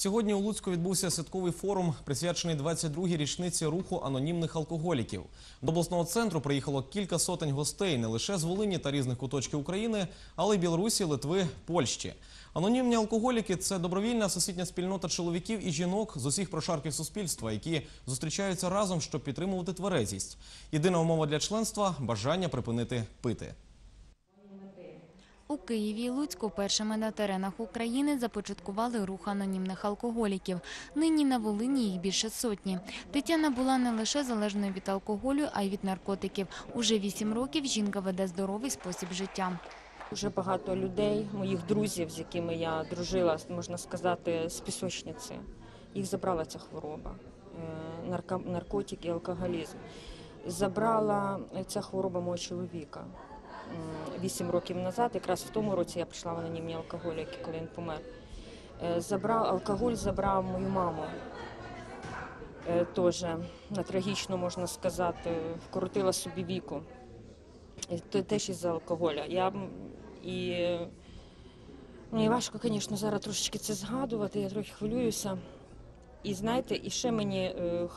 Сьогодні у Луцьку відбувся святковий форум, присвячений 22-й річниці руху анонімних алкоголіків. До обласного центру приїхало кілька сотень гостей не лише з Волині та різних куточків України, але й Білорусі, Литви, Польщі. Анонімні алкоголіки це добровільна всесвітня спільнота чоловіків і жінок з усіх прошарків суспільства, які зустрічаються разом, щоб підтримувати тверезість. Єдина умова для членства бажання припинити пити. У Києві і Луцьку першими на теренах України започаткували рух анонімних алкоголіків. Нині на Волині їх більше сотні. Тетяна була не лише залежною від алкоголю, а й від наркотиків. Уже вісім років жінка веде здоровий спосіб життя. Дуже багато людей, моїх друзів, з якими я дружила, можна сказати, з пісочниці. Їх забрала ця хвороба, е, нарка- наркотики, алкоголізм. Забрала ця хвороба мого чоловіка вісім років назад. Якраз в тому році я прийшла в анонімні алкоголіки, коли він помер. Е, Забрав алкоголь, забрав мою маму. Е, Теж на трагічно можна сказати, вкоротила собі віку. Теж із алкоголя. Я і е, мені важко, звісно, зараз трошечки це згадувати, я трохи хвилююся. І знаєте, і ще мені е,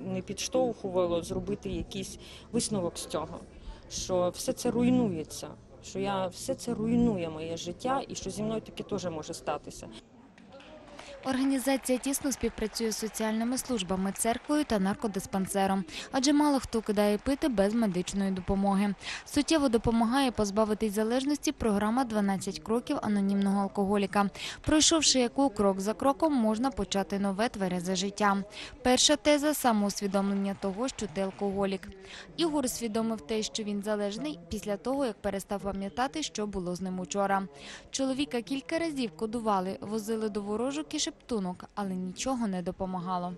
не підштовхувало зробити якийсь висновок з цього, що все це руйнується, що я все це руйнує моє життя, і що зі мною таке теж може статися. Організація тісно співпрацює з соціальними службами, церквою та наркодиспансером, адже мало хто кидає пити без медичної допомоги. Суттєво допомагає позбавитись залежності програма «12 кроків анонімного алкоголіка, пройшовши яку крок за кроком можна почати нове тверезе життя. Перша теза самоусвідомлення того, що ти алкоголік. Ігор усвідомив те, що він залежний після того, як перестав пам'ятати, що було з ним учора. Чоловіка кілька разів кодували, возили до ворожок і шептунок, але нічого не допомагало.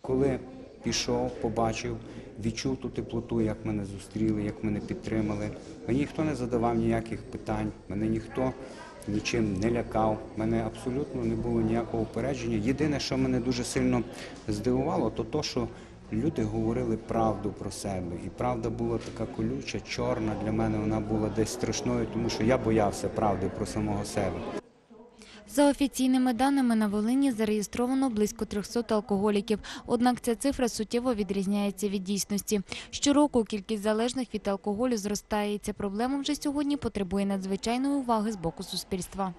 Коли пішов, побачив, відчув ту теплоту, як мене зустріли, як мене підтримали. Мені ніхто не задавав ніяких питань, мене ніхто нічим не лякав, мене абсолютно не було ніякого упередження. Єдине, що мене дуже сильно здивувало, то то, що люди говорили правду про себе. І правда була така колюча, чорна. Для мене вона була десь страшною, тому що я боявся правди про самого себе. За офіційними даними на Волині зареєстровано близько 300 алкоголіків. Однак ця цифра суттєво відрізняється від дійсності. Щороку кількість залежних від алкоголю зростає. і Ця проблема вже сьогодні потребує надзвичайної уваги з боку суспільства.